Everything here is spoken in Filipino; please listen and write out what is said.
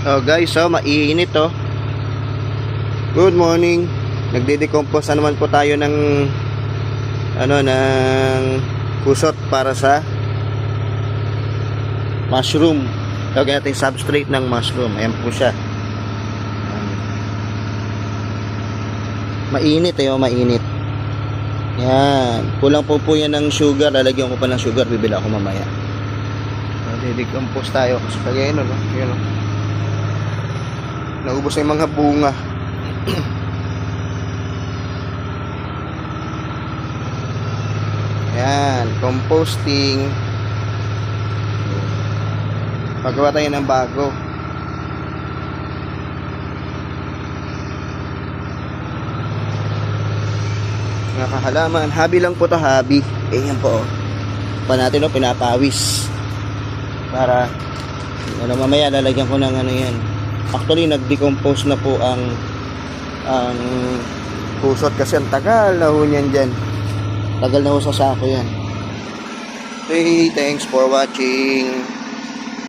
Oh guys, so maiinit oh. Good morning. Nagde-decompose na naman po tayo ng ano ng kusot para sa mushroom. Lagyan natin substrate ng mushroom. Ayan po siya. Mainit eh, oh, mainit. Yan. Kulang po po yan ng sugar. Lalagyan ko pa ng sugar. Bibila ako mamaya. Nade-decompose tayo. Kasi kagaya no, no? Yun, oh. Naubos na yung mga bunga. Yan, composting. Pagawa tayo ng bago. Mga kahalaman, habi lang po to habi. Eh, yan po. oh. Pa natin, oh, pinapawis. Para, ano, mamaya lalagyan ko ng ano yan. Actually, nag-decompose na po ang ang pusot kasi ang tagal na ho niyan dyan. Tagal na ho sa sako yan. Okay, thanks for watching.